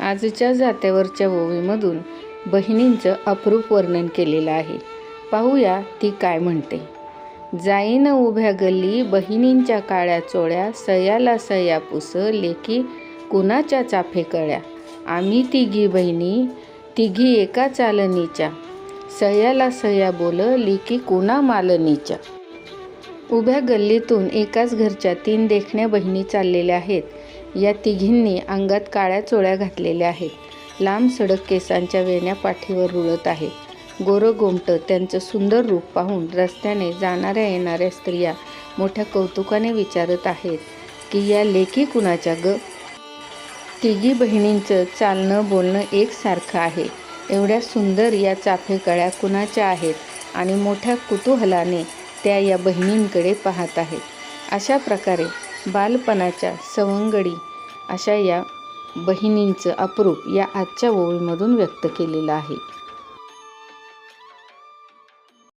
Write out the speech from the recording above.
आजच्या जात्यावरच्या ओवीमधून बहिणींचं अप्रूप वर्णन केलेलं आहे. पाहूया ती काय म्हणते. जाईन उभ्या गल्ली बहिणींच्या काळ्या चोळ्या सयाला सया पुस लेकी कुणाच्या चाफे कळ्या. आम्ही तिघी बहिणी तिघी एका चालनीच्या. सयाला सह्या बोल लेकी कुणा मालनीच्या. उभ्या गल्लीतून एकाच घरच्या तीन देखण्या बहिणी चाललेल्या आहेत. या तिघींनी अंगात काळ्या चोळ्या घातलेल्या आहेत. लांब सडक केसांच्या वेण्या पाठीवर रुळत आहेत. गोरं गोमटं त्यांचं सुंदर रूप पाहून रस्त्याने जाणाऱ्या येणाऱ्या स्त्रिया मोठ्या कौतुकाने विचारत आहेत की या लेकी कुणाच्या ग? तिघी बहिणींचं चालणं बोलणं एकसारखं आहे. एवढ्या सुंदर या चाफेकळ्या कुणाच्या आहेत आणि मोठ्या कुतूहलाने त्या या बहिणींकडे पाहत आहेत. अशा प्रकारे बालपणाच्या सवंगडी अशा या बहिणींचं अप्रूप या आजच्या ओळीमधून व्यक्त केलेलं आहे.